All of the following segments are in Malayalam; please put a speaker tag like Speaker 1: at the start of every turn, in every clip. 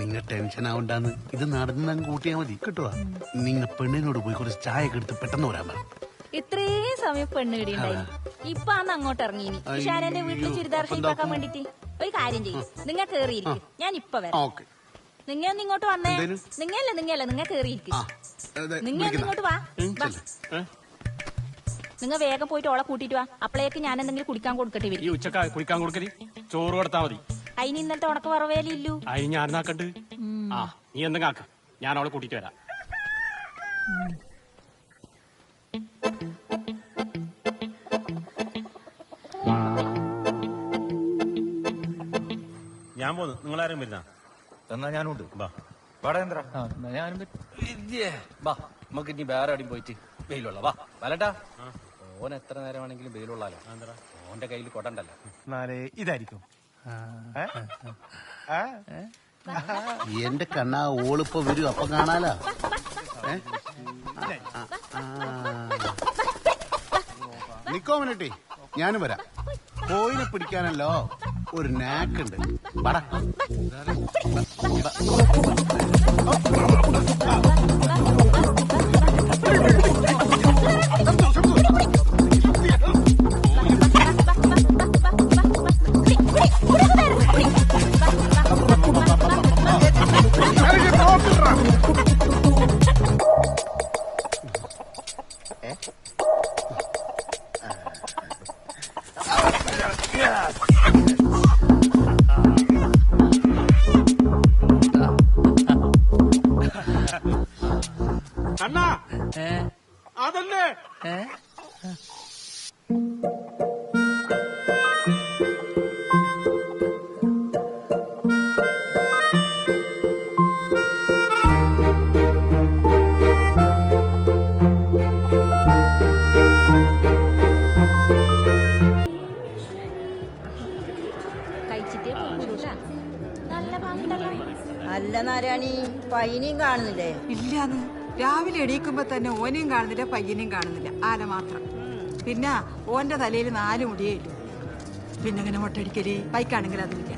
Speaker 1: നിങ്ങൾ ടെൻഷൻ ആവണ്ടാന്ന്. ഇത് നടന്ന് അങ്ങ് കൂട്ടിയാ മതി. കിട്ടുവാ നിങ്ങൾ പെണ്ണിനോട് പോയി കുറച്ച് ചായ ഒക്കെ എടുത്ത് പെട്ടെന്ന് വരാൻ പറ.
Speaker 2: ഇത്രയും സമയം പെണ്ണ് കിടിയുണ്ടായി ഇപ്പൊ അന്ന് അങ്ങോട്ട് ഇറങ്ങിനി ഇഷാനന്റെ വീട്ടിൽ ചുരിദാർ
Speaker 1: അപ്പൊ
Speaker 2: ഷേപ്പാക്കാൻ വേണ്ടിട്ട്. ഒരു കാര്യം ചെയ്യും. നിങ്ങ കേറിയിരിക്കും. ഞാൻ ഇപ്പൊ വരാം.
Speaker 1: ഓക്കെ.
Speaker 2: നിങ്ങൾ ഇങ്ങോട്ട് വന്നേ? നിങ്ങല്ല നിങ്ങല്ല നിങ്ങൾ കേറിയിരിക്കും.
Speaker 1: ആ. അതെ,
Speaker 2: നിങ്ങൾ ഇങ്ങോട്ട് വാ.
Speaker 1: നിങ്ങ
Speaker 2: വാ. നിങ്ങൾ വേഗം പോയിട്ട് ഓളെ കൂട്ടിട്ട് വാ. അപ്പളേക്ക് ഞാൻ എന്തെങ്കിലും കുടിക്കാൻ കൊടുക്കട്ടെ
Speaker 3: ഈ ഉച്ചക്ക കുടിക്കാൻ കൊടുക്കൽ? ചോറ് കൊടുത്താ മതി.
Speaker 2: അതിന് ഇന്നലത്തെ ഉണക്ക വറവേലില്ലു
Speaker 3: അതിന് ഞാൻ നാക്കണ്ട് ആ നീ എന്തെങ്കിലും ആക്ക ഞാൻ അവളെ കൂട്ടിട്ട് വരാം. ഞാൻ പോന്നു. നിങ്ങളാരും വരുന്ന?
Speaker 4: എന്നാ ഞാനുണ്ട്.
Speaker 3: ബാ.
Speaker 4: വാടേന്ദ്ര
Speaker 5: ഞാനും നമുക്ക് ഇനി വേറെ അടിയും പോയിട്ട് വെയിലുള്ള വാ. വലട്ടാ ഓൻ എത്ര നേരം വേണമെങ്കിലും വെയിലുള്ളാലോ ഓന്റെ കയ്യിൽ കൊടണ്ടല്ലേ.
Speaker 4: ഇതായിരിക്കും.
Speaker 1: എന്റെ കണ്ണാ ഓളിപ്പോ വരും അപ്പൊ കാണാലോ. നിക്കോ മിനിട്ടി ഞാനും വരാം. കോയിനെ പിടിക്കാനല്ലോ ഒരു നാക്കുണ്ട് പടാ.
Speaker 6: നാരായണി പയ്യനെയും കാണുന്നില്ലേ?
Speaker 7: ഇല്ലാന്ന്. രാവിലെ എണീക്കുമ്പോ തന്നെ ഓനെയും കാണുന്നില്ല പയ്യനെയും കാണുന്നില്ല. ആല മാത്രം. പിന്നെ ഓന്റെ തലയിൽ നാല് മുടിയേ ഇല്ലു പിന്നെ അങ്ങനെ മുട്ടടിക്കൽ? ബൈക്കാണെങ്കിൽ അതുമില്ല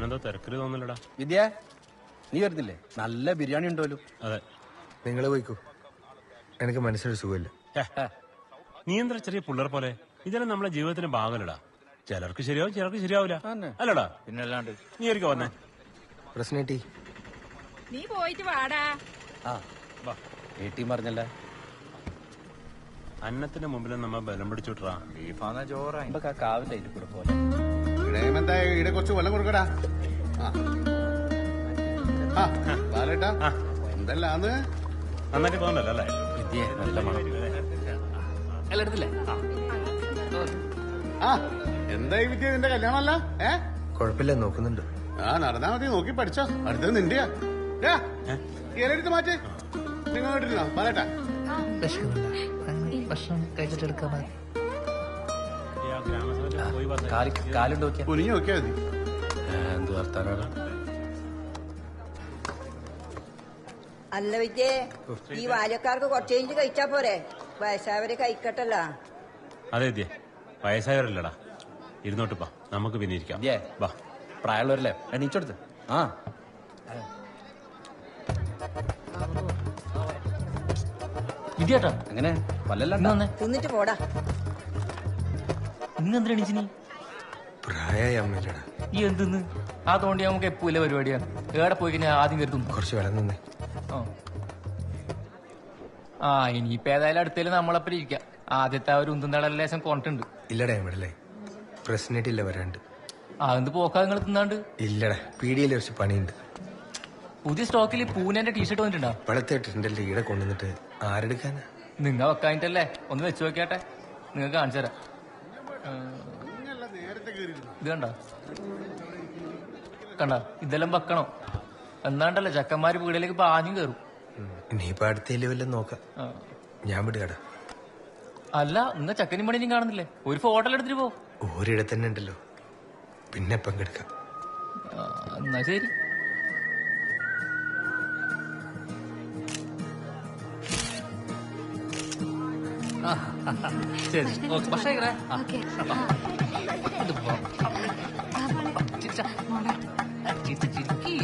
Speaker 3: ഓനെന്തോ തിരക്കിൽ തോന്നലടാ.
Speaker 5: വിദ്യ നീ വരുന്നില്ലേ? നല്ല ബിരിയാണി ഉണ്ടല്ലോ
Speaker 3: അതെ.
Speaker 4: നിങ്ങൾ പോയിക്കോ. എനിക്ക് മനസ്സിലൊരു സുഖമില്ല.
Speaker 3: നീ എന്താ ചെറിയ പിള്ളേർ പോലെ? ഇതെല്ലാം നമ്മളെ ജീവിതത്തിന്റെ ഭാഗമല്ലടാ. ചിലർക്ക് ശരിയാവും ചിലർക്ക് ശരിയാവില്ല അല്ലടാ.
Speaker 5: പിന്നെ അല്ലാണ്ട്
Speaker 3: നീ ഒരിക്കൽ വന്നേ?
Speaker 4: പ്രശ്നേട്ടി
Speaker 7: നീ പോയിട്ട് വാടാ.
Speaker 5: ആ
Speaker 3: വാ.
Speaker 5: വീട്ടിൽ പറഞ്ഞല്ലേ?
Speaker 3: അന്നത്തിന്റെ മുമ്പിൽ നമ്മ ബലം പിടിച്ചുവിട്ടാ
Speaker 4: ബീഫാന്ന
Speaker 5: നമുക്ക് ആ കാവിന്റെ അതിൽ പോലെ.
Speaker 1: ഇടയമെന്താ ഇവിടെ കുറച്ച് വെള്ളം കൊടുക്കടാ. ആ. ആ ബാലേട്ടാ എന്തല്ലാന്ന്
Speaker 3: നന്നായിട്ട് തോന്നല്ലോ അല്ലേ?
Speaker 5: വിദ്യ നല്ല മണം. എല്ലാം എടുത്തില്ലേ
Speaker 1: ആ എന്തായി വിദ്യ? നിന്റെ കല്യാണമല്ല? ഏ?
Speaker 4: കുഴപ്പമില്ല നോക്കുന്നുണ്ട്.
Speaker 1: ആ നടന്നാ മതി നോക്കി പഠിച്ചോ. അടുത്തത് നിന്റെയാ ഇലയെടുത്ത് മാറ്റ്. നിങ്ങൾ കേട്ടിരുന്നോ ബാലേട്ടാ.
Speaker 8: ഭക്ഷണം കഴിച്ചിട്ടെടുക്കാൻ
Speaker 5: നോക്കിയാ.
Speaker 1: കുനിഞ്ഞു നോക്കിയാ മതി.
Speaker 5: എന്ത് വർത്താനാണ്
Speaker 6: അല്ല വിജയ് ഈ ബാല്യക്കാർക്ക് കുറച്ചേഞ്ച് കഴിച്ചാ പോരെ? വയസ്സായവരെ കഴിക്കട്ടല്ല
Speaker 3: അതെ വിദ്യ. വയസ്സായവരല്ലടാ. ഇരുന്നോട്ട് പാ നമുക്ക് പിന്നെ ഇരിക്കാം. വാ.
Speaker 5: പ്രായമുള്ളവരല്ലേ? എണീച്ചെടുത്ത് ആ.
Speaker 8: വിദ്യാട്ടാ.
Speaker 5: അങ്ങനെ പല്ലല്ല
Speaker 6: തിന്നിട്ട് പോടാ.
Speaker 8: ഇന്ന് എന്തിനാ എണീച്ചു നീ?
Speaker 4: പ്രായമായി
Speaker 8: ഈ എന്തെന്ന്? ആ തോണ്ടി നമുക്ക് എപ്പോലെ പരിപാടിയാണ് ഏടെ പോയി കഴിഞ്ഞാൽ ആദ്യം കരുതും
Speaker 4: കുറച്ച് വെള്ളം നിന്നേ.
Speaker 8: ആ. ഇനിയിപ്പോ ഏതായാലും അടുത്തേലും നമ്മളപ്പം ഇരിക്കാം. ആദ്യത്തെ ആ ഒരു ഉന്തുന്നട ലേശം കൊണ്ടിട്ടുണ്ട്.
Speaker 4: ഇല്ലടാ ഇവിടെ പ്രശ്നേട്ടില്ല വരാണ്ട്.
Speaker 8: ആ എന്ത് പോക്കാ നിങ്ങൾ തിന്നാണ്ട്?
Speaker 4: ഇല്ലടാ പീടിയിൽ കുറച്ച് പണിയുണ്ട്.
Speaker 8: പുതിയ സ്റ്റോക്കിൽ പൂനെന്റെ ടീഷർട്ട് വന്നിട്ടുണ്ടോ?
Speaker 4: ഇപ്പോഴത്തെ ടെൻഡല്ലേ ഈടെ കൊണ്ടുവന്നിട്ട്. ആരെടുക്കാനാ?
Speaker 8: നിങ്ങ വെക്കാനിട്ടല്ലേ ഒന്ന് വെച്ച് നോക്കിയാട്ടെ. നിങ്ങൾക്ക് കാണിച്ചു തരാം. ഇത് കണ്ട? കണ്ട? ഇതെല്ലാം വെക്കണം?
Speaker 9: എന്നാണ്ടല്ലേ ചക്കന്മാര് വീടിലേക്ക് പാഞ്ഞും കയറും
Speaker 4: ഇനിയിപ്പോ അടുത്തേലും വല്ലതും നോക്കാം. ഞാൻ വിടുകട.
Speaker 9: അല്ല ഇന്ന് ചക്കനും പണിയും കാണുന്നില്ലേ? ഒരു ഫോട്ടോ എടുത്തിട്ട് പോ.
Speaker 4: ഒരിടത്തന്നെ ഉണ്ടല്ലോ. പിന്നെ പങ്കെടുക്കാം
Speaker 9: എന്നാ ശരി. ശരി. ഓക്കെ പക്ഷേ ഇങ്ങനെ ആ, ഇത് പോ. ചിരിച്ച. ചിരിച്ച് ചിരിക്ക്.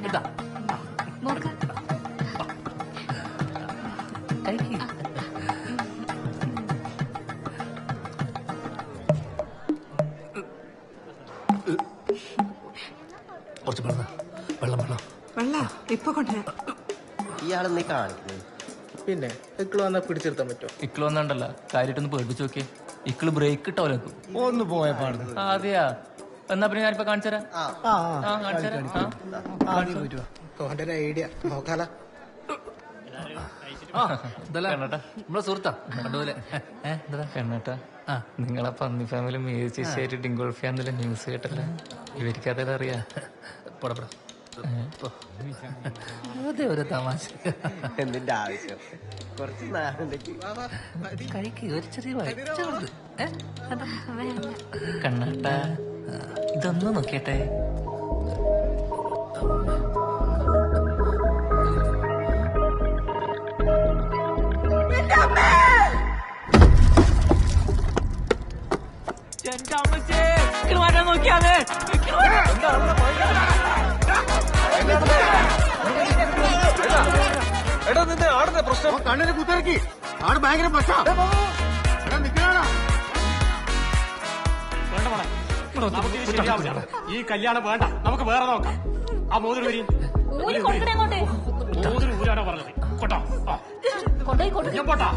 Speaker 9: ഇതാ. കഴിക്ക്. കുറച്ച് വെള്ളം. വെള്ളം വെള്ളം.
Speaker 7: വെള്ള. ഇപ്പൊ കൊണ്ടുവരാം.
Speaker 10: ഇയാളെന്നീ കാണിക്കുന്നത്
Speaker 11: പിന്നെ ഇക്കൾ വന്നാ പിടിച്ചെടുത്താൻ പറ്റുമോ
Speaker 9: ഇക്കിൾ വന്നണ്ടല്ല കാര്യമായിട്ടൊന്ന് പേടിപ്പിച്ച് നോക്കിയേ. ഇക്കിൾ ബ്രേക്ക് ഇട്ടോലെക്കും
Speaker 11: ഒന്ന് പോയ പാടുന്നത്
Speaker 9: അതെയാ. എന്നാ പിന്നെ ഞാനിപ്പോ കാണിച്ചുതരാം
Speaker 11: ആ.
Speaker 9: ആ കാണിച്ചുതരാം ആ.
Speaker 11: ഐഡിയ നോക്കാല.
Speaker 9: നമ്മളെ സുഹൃത്താ. കണ്ടുപോലെ കണ്ണേട്ടാ. നിങ്ങളെ പന്നി ഫാമിലി മേച്ചിശേരി ഡിങ്കോൾഫി എന്നുള്ള ന്യൂസ് കേട്ടല്ലേ. ഇവർക്ക് അറിയാ. അറിയാ പടപട അതെ ഒരു തമാശ.
Speaker 10: എന്തിന്റെ ആവശ്യം? കുറച്ച് കഴിക്കുക
Speaker 9: കഴിക്ക് ഒരു ചെറിയ വയറ്റുണ്ട് കണ്ണട്ട ഇതൊന്നും നോക്കിയട്ടെ.
Speaker 1: എന്റെ അമ്മച്ചേ കുത്തിറക്കി ആട് ഭയങ്കര പ്രശ്നം. എടാ കുത്തിറക്കി
Speaker 12: വേണ്ട ഭയങ്കര ഈ കല്യാണം വേണ്ട. നമുക്ക് വേറെ നോക്കാം. ആ മോതിരി വരി
Speaker 2: മോതിരി കൊടുക്കണേ അങ്ങോട്ട്.
Speaker 12: മോതിരം ഊരാണോ പറഞ്ഞത്. കൊട്ടോ. ഞാൻ പോട്ടാ.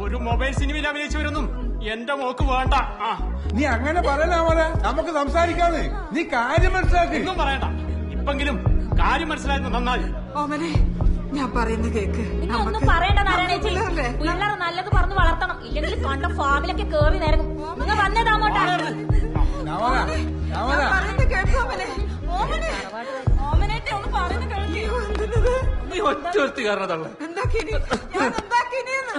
Speaker 12: ഒരു മൊബൈൽ സിനിമയിൽ അഭിനയിച്ചവരൊന്നും എന്റെ മോക്ക് വേണ്ട. ആ.
Speaker 11: നീ അങ്ങനെ പറയലാ മോനെ നമുക്ക് സംസാരിക്കാന്ന്. നീ കാര്യം മനസ്സിലാക്കി.
Speaker 12: ഒന്നും പറയണ്ട. ഇപ്പെങ്കിലും കാര്യം മനസ്സിലായിരുന്നു നന്നായി.
Speaker 7: ഓമനെ ഞാൻ പറയുന്ന കേക്ക്.
Speaker 2: ഒന്നും പറയണ്ട നാരായണേച്ചി? പിള്ളേർ നല്ലത് പറഞ്ഞു വളർത്തണം. ഇല്ലെങ്കിൽ കണ്ട ഫാമിലൊക്കെ കേറി നേരം നിങ്ങൾ വന്നേതാ അങ്ങോട്ടാ
Speaker 11: നവന നവന
Speaker 7: ഞാൻ പറയുന്ന കേക്ക് ഓമനെ ഓമനെ ഓമനേറ്റെ ഒന്ന് പറയുന്ന കേൾക്ക്
Speaker 9: നീ ഒറ്റ ഒരുത്തി കാരണതള്ള.
Speaker 7: എന്താക്കിനി? ഞാൻ എന്താക്കിനിന്ന്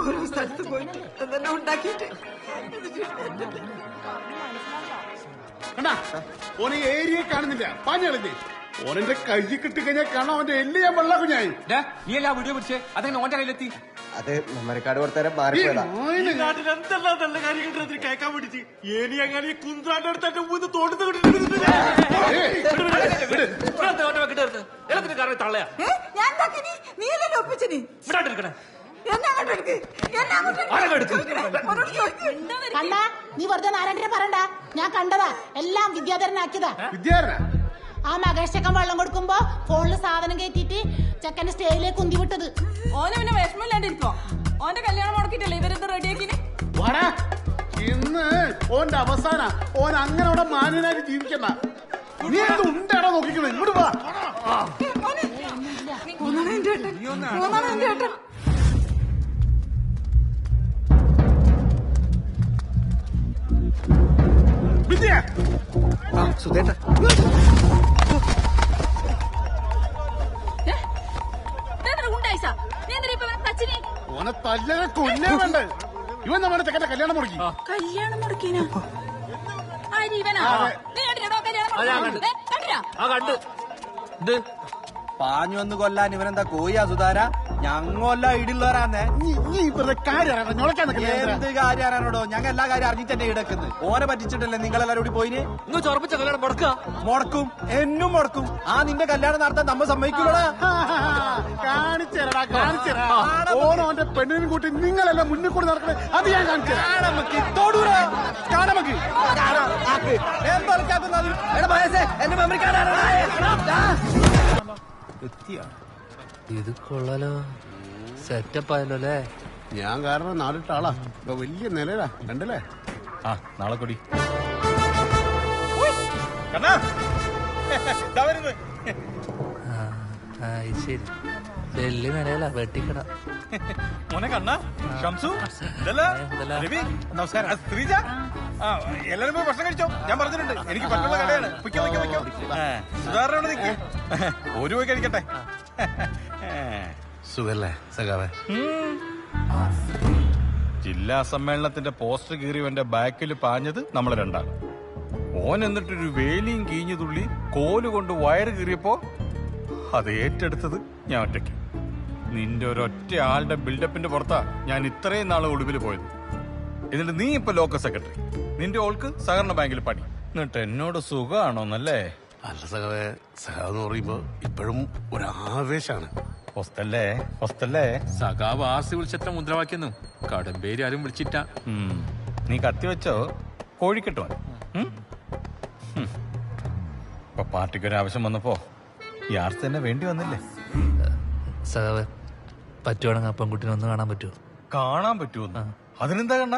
Speaker 7: ഓരോ സ്ഥലത്ത് പോയി എന്തെല്ലാം ഉണ്ടാക്കിയിട്ട്.
Speaker 1: കണ്ടാ? ഓനെ ഏരിയ കാണുന്നില്ല. പാഞ്ഞളിഞ്ഞ് ഓനെന്റെ കൈ കിട്ടി കഴിഞ്ഞാൽ കാണാൻ അവന്റെ എല്ല് ഞാൻ വെള്ള കുഞ്ഞായി
Speaker 9: നീ എല്ലാ വീഡിയോ പിടിച്ചേ? അതെങ്ങനെ ഓന്റെ കയ്യിലെത്തി?
Speaker 10: അത് മെമ്മറിക്കാട് കൊടുത്തരം മാറിപ്പോയതാ.
Speaker 1: മോയിന്
Speaker 12: നാട്ടിൽ എന്തെല്ലാം നല്ല കാര്യങ്ങൾ അതിന് കേൾക്കാൻ വേണ്ടിട്ട് ഏനി അങ്ങനെ ഈ കുന്ത്രാന്റെ അടുത്ത് എന്റെ മൂന്ന് തോട്ടത്ത് തള്ളയാ?
Speaker 7: ഏ? ഞാൻ എന്താക്കിനി നീ.
Speaker 13: കണ്ട വെറുതെ നാരായണനെ പറയണ്ട. ഞാൻ കണ്ടതാ. എല്ലാം വിദ്യാധരനാക്കിയതാ.
Speaker 1: വിദ്യാരന
Speaker 13: ആ മകേഷ് ചെക്കൻ വെള്ളം കൊടുക്കുമ്പോ ഫോണിൽ സാധനം കയറ്റിട്ട് ചെക്കന്റെ സ്റ്റേജിലേക്ക് കുന്തി വിട്ടത്.
Speaker 7: ഓന് പിന്നെ വിഷമില്ലാണ്ടിരിക്കോ ഓന്റെ കല്യാണം മുടക്കിട്ടല്ലേ ഇവരെന്ത് റെഡിയാക്കിനി
Speaker 1: വാടാ. ഇന്ന് ഓന്റെ അവസാന. ഓൻ അങ്ങനെ അവിടെ മാന്യനായിട്ട് ജീവിക്കണ്ട. നീ എന്ത് ഉണ്ടാടാ നോക്കിക്കണേ. ഇങ്ങോട്ട് വാ.
Speaker 11: സുധേട്ട.
Speaker 2: ഉണ്ടായിസ നീ എന്തിനാ ഇപ്പൊ ഇവനെ
Speaker 1: ഓനെ തല്ലനെ കൊല്ലേ വേണ്ട. ഇവൻ നമ്മുടെ ചെക്കന്റെ കല്യാണം മുടക്കി.
Speaker 7: കല്യാണം മുടക്കിനോ?
Speaker 2: ആര് ഇവനാ? നീ കണ്ടിട്ടോ കല്യാണം
Speaker 9: ആ കണ്ട്. ഇത്
Speaker 14: പാഞ്ഞു വന്ന് കൊല്ലാൻ ഇവനെന്താ കോയാ സുധാര ഞങ്ങല്ല ഇടുള്ളവരാന്നേ എന്ത് കാര്യാണോ ഞങ്ങൾ എല്ലാ കാര്യം അറിഞ്ഞിട്ട് തന്നെ ഇടക്കുന്നത് ഓനെ പറ്റിച്ചിട്ടല്ലേ നിങ്ങളെല്ലാരും കൂടി പോയിന്?
Speaker 9: നിങ്ങൾ ചൊറപ്പിച്ച കല്യാണം മുടക്കുക.
Speaker 14: മുടക്കും. എന്നും മുടക്കും. ആ നിന്റെ കല്യാണം നടത്താൻ നമ്മ സമ്മതിക്കൂടാ
Speaker 1: കാണിച്ചേരടാ കാണിച്ചേരാ ഓൻ ഓന്റെ പെണ്ണിനും കൂട്ടി നിങ്ങളെല്ലാം മുന്നിൽ കൂടി നടക്കണേ? അത് ഞാൻ കാണിച്ചു
Speaker 14: നമുക്ക് തൊടൂടാ. കാണമക്ക് എന്റെ
Speaker 9: ഇത് കൊള്ളാലോ. സെറ്റപ്പ് ആയല്ലോ അല്ലേ?
Speaker 1: ഞാൻ കാരണം നാലിട്ട ആളാ ഇപ്പൊ വലിയ നിലയിലാ. കണ്ടില്ലേ?
Speaker 12: ആ നാളെ കൊടി.
Speaker 9: ശരി. വലിയ നിലയിലാ. വെട്ടിക്കട.
Speaker 14: മോനെ കണ്ണ ഷംസു നമസ്കാരം. ശ്രീജ? എല്ലാരും പോയി ഭക്ഷണം കഴിച്ചോ? ഞാൻ പറഞ്ഞിട്ടുണ്ട്. എനിക്ക് പറ്റുള്ള കടയാണ്. പൊയ്ക്കോ വയ്ക്കോ വയ്ക്കോ സുധാരണ നിൽക്ക് ഒരു പോയി കഴിക്കട്ടെ.
Speaker 15: സുഖല്ലേ സഖാവേ?
Speaker 14: ജില്ലാ സമ്മേളനത്തിന്റെ പോസ്റ്റർ കീറിയവന്റെ ബാക്കിൽ പാഞ്ഞത് നമ്മൾ രണ്ടാണ് ഓൻ എന്നിട്ടൊരു വേലിയും കീഞ്ഞു തുള്ളി കോലുകൊണ്ട് വയർ വയറ് കീറിയപ്പോ അത് ഏറ്റെടുത്തത് ഞാൻ ഒറ്റയ്ക്ക്. നിന്റെ ഒരൊറ്റ ആളുടെ ബിൽഡപ്പിന്റെ പുറത്താ ഞാൻ ഇത്രയും നാൾ ഒളിവിൽ പോയത്. എന്നിട്ട് നീ ഇപ്പൊ ലോക്കൽ സെക്രട്ടറി നിന്റെ ഓൾക്ക് സഹകരണ ബാങ്കിൽ പണി. എന്നിട്ട് എന്നോട് സുഖമാണോന്നല്ലേ
Speaker 15: അല്ല സഖാവേ സഖാവ് എന്ന് പറയുമ്പോ ഇപ്പോഴും ഒരാവേശാണ്.
Speaker 14: ഹോസ്റ്റല്ലേ ഹോസ്റ്റല്ലേ
Speaker 16: സഖാവ് ആർസി വിളിച്ചത്ര മുദ്രാവാക്യൊന്നും കടമ്പേരി ആരും വിളിച്ചിട്ട.
Speaker 14: നീ കത്തി വെച്ചോ? കോഴിക്കെട്ടോ. ഇപ്പൊ പാർട്ടിക്ക് ഒരു ആവശ്യം വന്നപ്പോ ഈ തന്നെ വേണ്ടി വന്നില്ലേ?
Speaker 9: സഖാവ് പറ്റുവാണെങ്കിൽ ആ പെൺകുട്ടിനെ ഒന്ന് കാണാൻ പറ്റുമോ
Speaker 14: കാണാൻ പറ്റുമെന്ന് അതിനെന്താ കണ്ണ?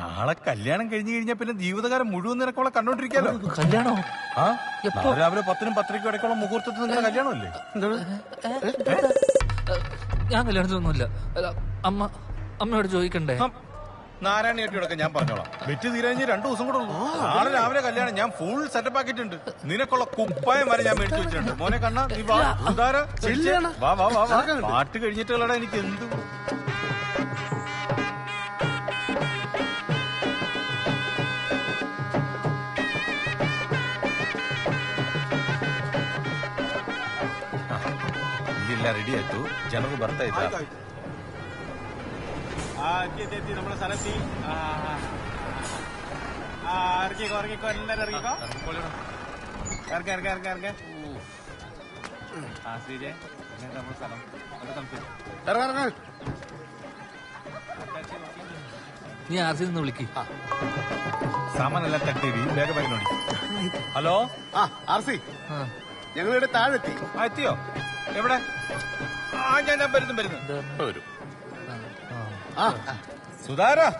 Speaker 14: നാളെ കല്യാണം കഴിഞ്ഞു കഴിഞ്ഞാൽ പിന്നെ ജീവിതകാലം മുഴുവൻ നിനക്കോളെ കണ്ടോണ്ടിരിക്കാലോ?
Speaker 9: കല്യാണോ?
Speaker 14: ആ? രാവിലെ പത്തിനും പത്തരയ്ക്കും ഇടയ്ക്കുള്ള മുഹൂർത്തത്തിൽ നിങ്ങളുടെ കല്യാണമല്ലേ?
Speaker 9: ഞാൻ കല്യാണത്തിനൊന്നുമില്ല. അമ്മ അമ്മയോട് ചോദിക്കണ്ടേ?
Speaker 14: നാരായണ ചേട്ടിയോടൊക്കെ ഞാൻ പറഞ്ഞോളാം. വെറ്റ് തീരാഞ്ഞ് രണ്ടു ദിവസം കൂടെ ഉള്ളൂ. നാളെ രാവിലെ കല്യാണം ഞാൻ ഫുൾ സെറ്റപ്പ് ആക്കിയിട്ടുണ്ട്. നിനക്കുള്ള കുപ്പായം വരെ ഞാൻ മേടിച്ചു വെച്ചിട്ടുണ്ട്. മോനെ കണ്ണ നീ വാ. വാ വാ വാ പാട്ട് കഴിഞ്ഞിട്ടുള്ളടാ എനിക്ക് എന്ത്? ഇല്ല റെഡി ആയിട്ടു ಜನರು ಬರ್ತಾ ಇದ್ದಾರೆ
Speaker 1: ആ എത്തി എത്തി എത്തി നമ്മുടെ സ്ഥലത്തി ആ ആ. ആ ഇറങ്ങിക്കോ ഇറങ്ങിക്കോ എല്ലാരും ഇറങ്ങിക്കോ ഇറങ്ങ ഇറങ്ങ ഇറങ്ങ ഇറങ്ങ ആ ശ്രീജെ ഇങ്ങനെ നമ്മുടെ സ്ഥലം അവിടെ സംസാരിക്കും
Speaker 15: ഇറങ്ങ ഇറങ്ങ
Speaker 9: നീ ആർസി നിന്ന് വിളിക്ക്
Speaker 14: സാമാനെല്ലാം തട്ടിരി വേഗം വേഗം നോടി ഹലോ
Speaker 1: ആ ആർ സി ഞങ്ങളിവിടെ താഴെത്തി
Speaker 14: ആ എത്തിയോ എവിടെ? ആ ഞാൻ ഞാൻ വരുന്നു വരുന്നു. വരും.
Speaker 1: ആ
Speaker 14: സുധാര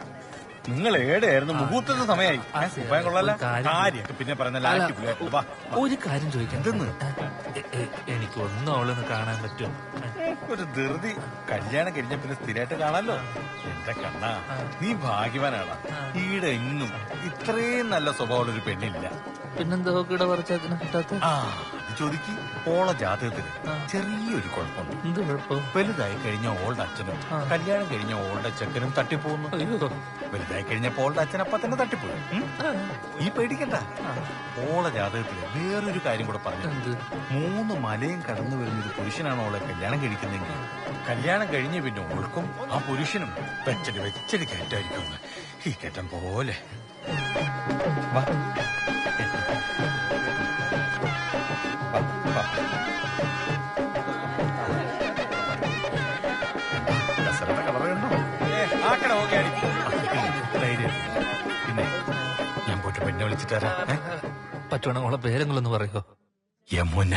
Speaker 14: നിങ്ങൾ ഏടെയായിരുന്നു? മുഹൂർത്തത്തെ സമയമായി. കൊള്ളല്ല
Speaker 9: കാര്യം-
Speaker 14: പിന്നെ പറഞ്ഞ വാ
Speaker 9: ഒരു കാര്യം ചോദിക്കാം. എനിക്ക് ഒന്നും അവളൊന്ന് കാണാൻ പറ്റുമോ?
Speaker 14: ഒരു ധൃതി. കല്യാണം കഴിഞ്ഞ പിന്നെ സ്ഥിരമായിട്ട് കാണാലോ? എന്റെ കണ്ണ നീ ഭാഗ്യവാനാണ്. ഈടെ ഇന്നും ഇത്രയും നല്ല സ്വഭാവമുള്ള ഒരു പെണ്ണില്ല.
Speaker 9: പിന്നെന്തോ കിട പറിച്ചതിനെ കിട്ടാത്ത?
Speaker 14: ചോദിക്ക് ഓള ജാതകത്തിന് ചെറിയൊരു കുഴപ്പമുണ്ട്.
Speaker 9: എന്ത് കുഴപ്പം?
Speaker 14: വലുതായി കഴിഞ്ഞ ഓളുടെ അച്ഛനും കല്യാണം കഴിഞ്ഞ ഓളുടെ ചെക്കനും തട്ടിപ്പോകുന്നു. വലുതായി കഴിഞ്ഞപ്പോ ഓളുടെ അച്ഛൻ അപ്പ തന്നെ തട്ടിപ്പോയി? ഈ പേടിക്കണ്ട. ഓള ജാതകത്തിൽ വേറൊരു കാര്യം കൂടെ പറഞ്ഞു. മൂന്ന് മലയും കടന്നു വരുന്ന ഒരു പുരുഷനാണ് ഓളെ കല്യാണം കഴിക്കുന്നെങ്കിൽ കല്യാണം കഴിഞ്ഞ പിന്നെ ഓൾക്കും ആ പുരുഷനും വെച്ചടി വെച്ചടി കയറ്റായിരിക്കും. ഈ കേട്ടം പോലെ. വാ, പിന്നെ ഞാൻ പോയിട്ട് പെണ്ണെ വിളിച്ചിട്ട് വരാം?
Speaker 9: പറ്റുവാണെങ്കിൽ പേരെങ്കിലൊന്ന് പറയോ?
Speaker 14: യമുന.